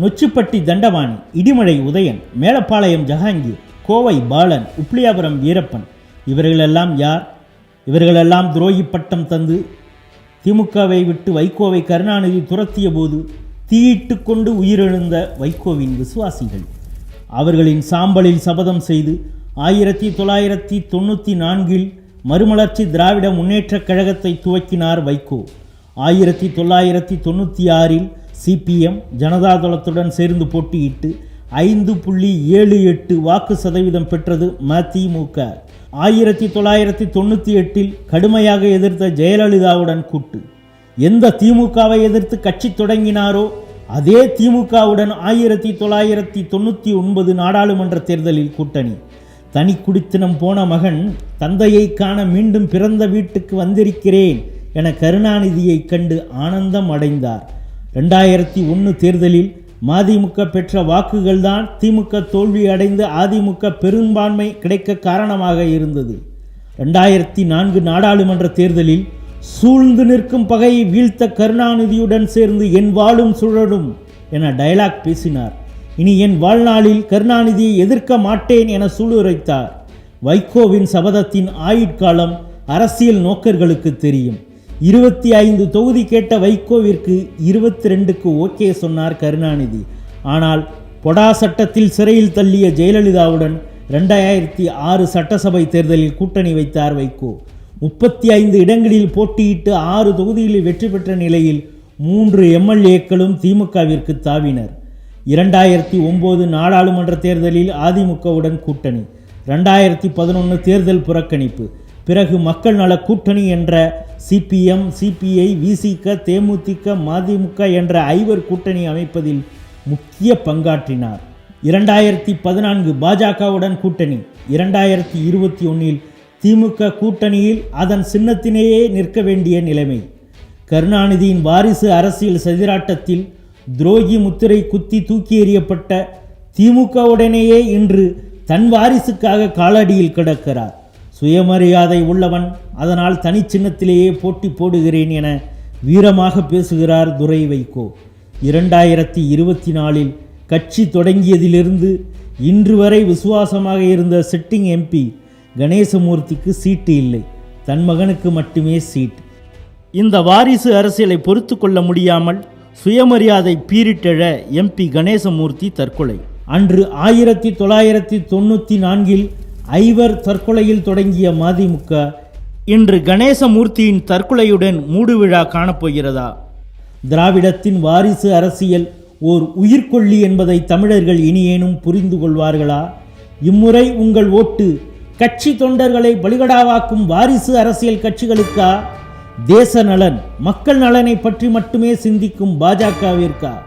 நொச்சிப்பட்டி தண்டவாணி இடிமலை உதயன் மேலப்பாளையம் ஜஹாங்கீர் கோவை பாலன் உப்ளியாபுரம் வீரப்பன். இவர்களெல்லாம் யார்? இவர்களெல்லாம் துரோகி பட்டம் தந்து திமுகவை விட்டு வைகோவை கருணாநிதி துரத்திய போது தீயிட்டு கொண்டு உயிரிழந்த வைகோவின் விசுவாசிகள். அவர்களின் சாம்பலில் சபதம் செய்து ஆயிரத்தி தொள்ளாயிரத்தி தொண்ணூற்றி நான்கில் மறுமலர்ச்சி திராவிட முன்னேற்றக் கழகத்தை துவக்கினார் வைகோ. ஆயிரத்தி தொள்ளாயிரத்தி தொண்ணூற்றி ஆறில் சிபிஎம் ஜனதாதளத்துடன் சேர்ந்து போட்டியிட்டு ஐந்து புள்ளி ஏழு எட்டு வாக்கு சதவீதம் பெற்றது மதிமுக. ஆயிரத்தி தொள்ளாயிரத்தி தொண்ணூற்றி எட்டில் கடுமையாக எதிர்த்த ஜெயலலிதாவுடன் கூட்டு. எந்த திமுகவை எதிர்த்து கட்சி தொடங்கினாரோ அதே திமுகவுடன் ஆயிரத்தி தொள்ளாயிரத்தி தொண்ணூற்றி ஒன்பது நாடாளுமன்ற தேர்தலில் கூட்டணி. தனி குடித்தனம் போன மகன் தந்தையை காண மீண்டும் பிறந்த வீட்டுக்கு வந்திருக்கிறேன் என கருணாநிதியை கண்டு ஆனந்தம் அடைந்தார். ரெண்டாயிரத்தி ஒன்று தேர்தலில் மதிமுக பெற்ற வாக்குகள்தான் திமுக தோல்வி அடைந்து அதிமுக பெரும்பான்மை கிடைக்க காரணமாக இருந்தது. ரெண்டாயிரத்தி நான்கு நாடாளுமன்ற தேர்தலில் சூழ்ந்து நிற்கும் பகையை வீழ்த்த கருணாநிதியுடன் சேர்ந்து என் வாழும் சுழலும் என டயலாக் பேசினார். இனி என் வாழ்நாளில் கருணாநிதியை எதிர்க்க மாட்டேன் என சூளுரைத்தார். வைகோவின் சபதத்தின் ஆயுட்காலம் அரசியல் நோக்கர்களுக்கு தெரியும். இருபத்தி ஐந்து தொகுதி கேட்ட வைகோவிற்கு இருபத்தி ரெண்டுக்கு ஓகே சொன்னார் கருணாநிதி. ஆனால் பொடா சட்டத்தில் சிறையில் தள்ளிய ஜெயலலிதாவுடன் ரெண்டாயிரத்தி ஆறு சட்டசபை தேர்தலில் கூட்டணி வைத்தார் வைகோ. முப்பத்தி ஐந்து இடங்களில் போட்டியிட்டு ஆறு தொகுதிகளில் வெற்றி பெற்ற நிலையில் மூன்று எம்எல்ஏக்களும் திமுகவிற்கு தாவினர். இரண்டாயிரத்தி ஒம்பது நாடாளுமன்ற தேர்தலில் அதிமுகவுடன் கூட்டணி. ரெண்டாயிரத்தி பதினொன்று தேர்தல் புறக்கணிப்பு. பிறகு மக்கள் நல கூட்டணி என்ற சிபிஎம் சிபிஐ விசிக தேமுதிக மதிமுக என்ற ஐவர் கூட்டணி அமைப்பதில் முக்கிய பங்காற்றினார். இரண்டாயிரத்தி பதினான்கு பாஜகவுடன் கூட்டணி. இரண்டாயிரத்தி இருபத்தி ஒன்றில் திமுக கூட்டணியில் அதன் சின்னத்தினேயே நிற்க வேண்டிய நிலைமை. கருணாநிதியின் வாரிசு அரசியல் சதிராட்டத்தில் துரோகி முத்திரை குத்தி தூக்கி எறியப்பட்ட திமுகவுடனேயே இன்று தன் வாரிசுக்காக காலடியில் கிடக்கிறார். சுயமரியாதை உள்ளவன் அதனால் தனி சின்னத்திலேயே போட்டி போடுகிறேன் என வீரமாக பேசுகிறார் துரை வைகோ இரண்டாயிரத்தி இருபத்தி நாலில் கட்சி தொடங்கியதிலிருந்து இன்று வரை விசுவாசமாக இருந்த சிட்டிங் எம்பி கணேசமூர்த்திக்கு சீட்டு இல்லை. தன் மகனுக்கு மட்டுமே சீட். இந்த வாரிசு அரசியலை பொறுத்து கொள்ள முடியாமல் சுயமரியாதை பீரிட்டெழ எம்பி கணேசமூர்த்தி தற்கொலை. அன்று ஆயிரத்தி தொள்ளாயிரத்தி தொண்ணூற்றி நான்கில் ஐவர் தற்கொலையில் தொடங்கிய மதிமுக இன்று கணேசமூர்த்தியின் தற்கொலையுடன் மூடுவிழா காணப்போகிறதா? திராவிடத்தின் வாரிசு அரசியல் ஓர் உயிர்கொல்லி என்பதை தமிழர்கள் இனியேனும் புரிந்து கொள்வார்களா? இம்முறை உங்கள் ஓட்டு கட்சி தொண்டர்களை பலிகடாவாக்கும் வாரிசு அரசியல் கட்சிகளுக்கா? தேச நலன் மக்கள் நலனை பற்றி மட்டுமே சிந்திக்கும் பாஜகவிற்கா?